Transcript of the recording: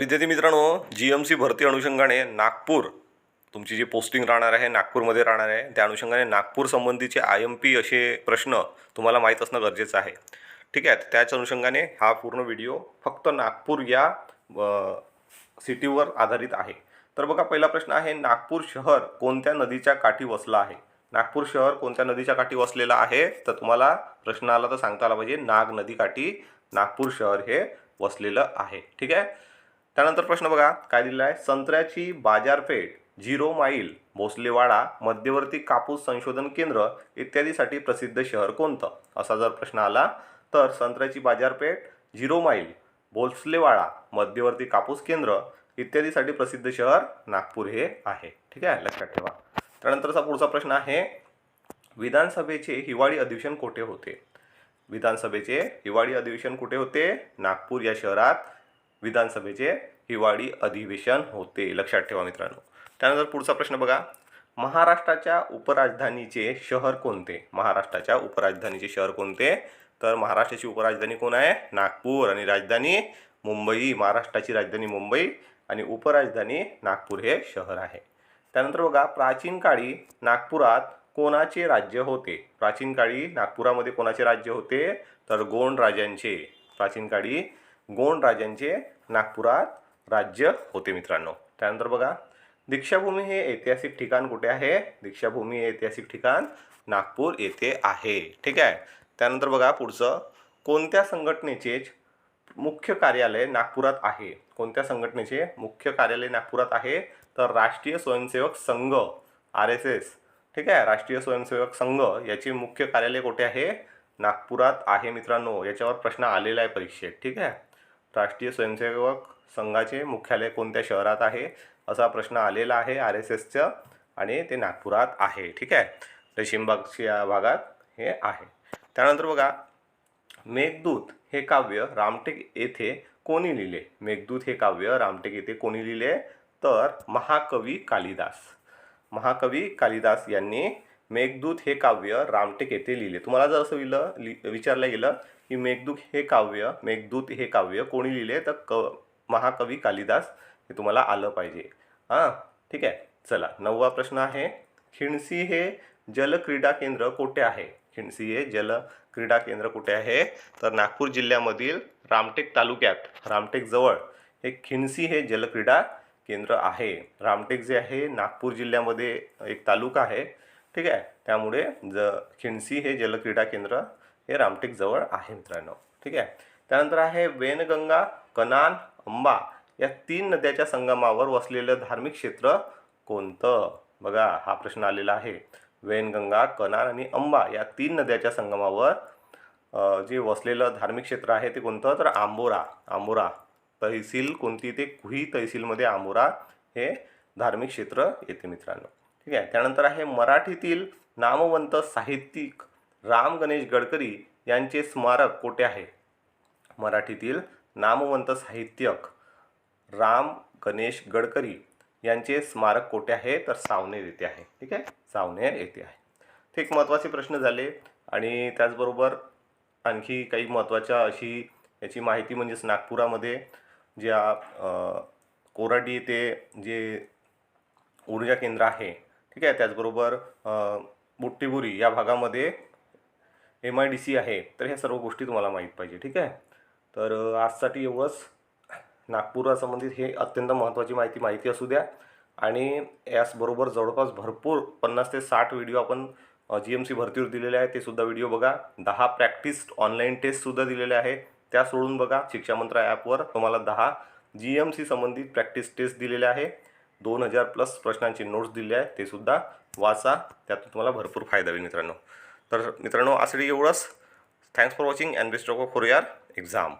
विद्यार्थी मित्रांनो जी M C भरती अनुषंगाने नागपूर तुमची जी पोस्टिंग राहणार आहे नागपूरमध्ये राहणार आहे त्या अनुषंगाने नागपूर संबंधीचे आय एम पी असे प्रश्न तुम्हाला माहीत असणं गरजेचं आहे. ठीक आहे त्याच अनुषंगाने हा पूर्ण व्हिडिओ फक्त नागपूर या सिटीवर आधारित आहे. तर बघा पहिला प्रश्न आहे नागपूर शहर कोणत्या नदीच्या काठी वसलं आहे? नागपूर शहर कोणत्या नदीच्या काठी वसलेलं आहे? तर तुम्हाला प्रश्न आला तर सांगता आला पाहिजे नाग नदीकाठी नागपूर शहर हे वसलेलं आहे. ठीक आहे? त्यानंतर प्रश्न बघा काय दिलेला आहे संत्र्याची बाजारपेठ झिरो माईल भोसलेवाडा मध्यवर्ती कापूस संशोधन केंद्र इत्यादीसाठी प्रसिद्ध शहर कोणतं? असा जर प्रश्न आला तर संत्र्याची बाजारपेठ झिरो माईल भोसलेवाडा मध्यवर्ती कापूस केंद्र इत्यादीसाठी प्रसिद्ध शहर नागपूर हे आहे. ठीक आहे? लक्षात ठेवा. त्यानंतरचा पुढचा प्रश्न आहे विधानसभेचे हिवाळी अधिवेशन कुठे होते? विधानसभेचे हिवाळी अधिवेशन कुठे होते? नागपूर या शहरात. विधानसभेचे हिवाळी अधिवेशन होते. लक्षात ठेवा मित्रांनो. त्यानंतर पुढचा प्रश्न बघा. महाराष्ट्राच्या उपराजधानीचे शहर कोणते? महाराष्ट्राच्या उपराजधानीचे शहर कोणते? तर महाराष्ट्राची उपराजधानी कोण आहे? नागपूर. आणि राजधानी मुंबई. महाराष्ट्राची राजधानी मुंबई आणि उपराजधानी नागपूर हे शहर आहे. त्यानंतर बघा प्राचीन काळी नागपुरात कोणाचे राज्य होते? प्राचीन काळी नागपुरामध्ये कोणाचे राज्य होते? तर गोंड राजांचे. प्राचीन काळी गोंड राजांचे नागपुरात राज्य होते मित्रांनो. त्यानंतर बघा दीक्षाभूमी हे ऐतिहासिक ठिकाण कुठे आहे? दीक्षाभूमी हे ऐतिहासिक ठिकाण नागपूर येथे आहे. ठीक आहे? त्यानंतर बघा पुढचं कोणत्या संघटनेचे मुख्य कार्यालय नागपुरात आहे? कोणत्या संघटनेचे मुख्य कार्यालय नागपुरात आहे? तर राष्ट्रीय Swayamsevak Sangh R S S. ठीक आहे? राष्ट्रीय स्वयंसेवक संघ याचे मुख्य कार्यालय कुठे आहे? नागपुरात आहे मित्रांनो. याच्यावर प्रश्न आलेला आहे परीक्षेत. ठीक आहे? राष्ट्रीय स्वयंसेवक संघाचे मुख्यालय कोणत्या शहरात आहे असा प्रश्न आलेला आहे आर एस एसचं आणि ते नागपुरात आहे. ठीक आहे? रेशीमबागच्या भागात हे आहे. त्यानंतर बघा मेघदूत हे काव्य रामटेक येथे कोणी लिहिले? मेघदूत हे काव्य रामटेक येथे कोणी लिहिले? तर महाकवी कालिदास. महाकवी कालिदास यांनी मेघदूत हे काव्य रामटेक येथे लिहिले. तुम्हाला जर असं लिहिलं लि विचारलं गेलं की मेघदूत हे काव्य मेघदूत हे काव्य कोणी लिहिले तर क महाकवी कालिदास हे तुम्हाला आलं पाहिजे. हां ठीक आहे. चला नववा प्रश्न आहे. खिणसी हे जलक्रीडा केंद्र कुठे आहे? खिणसी हे जल क्रीडा केंद्र कुठे आहे? तर नागपूर जिल्ह्यामधील रामटेक तालुक्यात रामटेक जवळ हे खिणसी हे जलक्रीडा केंद्र आहे. रामटेक जे आहे नागपूर जिल्ह्यामध्ये एक तालुका आहे. ठीक आहे? त्यामुळे ज खिंडसी हे जलक्रीडा केंद्र हे रामटेकजवळ आहे मित्रांनो. ठीक आहे? त्यानंतर आहे वेनगंगा कनान अंबा या तीन नद्याच्या संगमावर वसलेलं धार्मिक क्षेत्र कोणतं? बघा हा प्रश्न आलेला आहे. वेनगंगा कनान आणि अंबा या तीन नद्याच्या संगमावर जे वसलेलं धार्मिक क्षेत्र आहे ते कोणतं? तर आंबोरा. आंबोरा तहसील कोणती? ते कुही तहसीलमध्ये आंबोरा हे धार्मिक क्षेत्र येते मित्रांनो. ठीक आहे? त्यानंतर आहे मराठीतील नामवंत साहित्यिक राम गणेश गडकरी यांचे स्मारक कोठे आहे? मराठीतील नामवंत साहित्यक राम गणेश गडकरी यांचे स्मारक कोठे आहे? तर सावनेर येथे आहे. ठीक आहे? सावनेर येथे आहे. ते एक महत्त्वाचे प्रश्न झाले आणि त्याचबरोबर आणखी काही महत्त्वाच्या अशी याची माहिती म्हणजेच नागपुरामध्ये ज्या कोराडी येथे जे ऊर्जा केंद्र आहे ठीक आहे? त्याचबरोबर बुट्टीबुरी या भागामध्ये एम आय डी सी आहे. तर ह्या सर्व गोष्टी तुम्हाला माहीत पाहिजे ठीक आहे? तर आजसाठी एवढंच. नागपुरासंबंधित हे अत्यंत महत्त्वाची माहिती माहिती असू द्या. आणि याचबरोबर जवळपास भरपूर पन्नास ते साठ व्हिडिओ आपण जी एम सी भरतीवर दिलेले आहे ते सुद्धा व्हिडिओ बघा. दहा प्रॅक्टिस ऑनलाईन टेस्टसुद्धा दिलेले आहे त्या सोडून बघा शिक्षा मंत्रा ॲपवर तुम्हाला दहा जी एम सी संबंधित प्रॅक्टिस टेस्ट दिलेले आहे. दोन हजार प्लस प्रश्नांची नोट्स दिले आहे ते सुद्धा वाचा. त्यातून तुम्हाला भरपूर फायदा होईल मित्रांनो. तर मित्रांनो आजसाठी एवढंच. Thanks for watching and best of for यार एक्झाम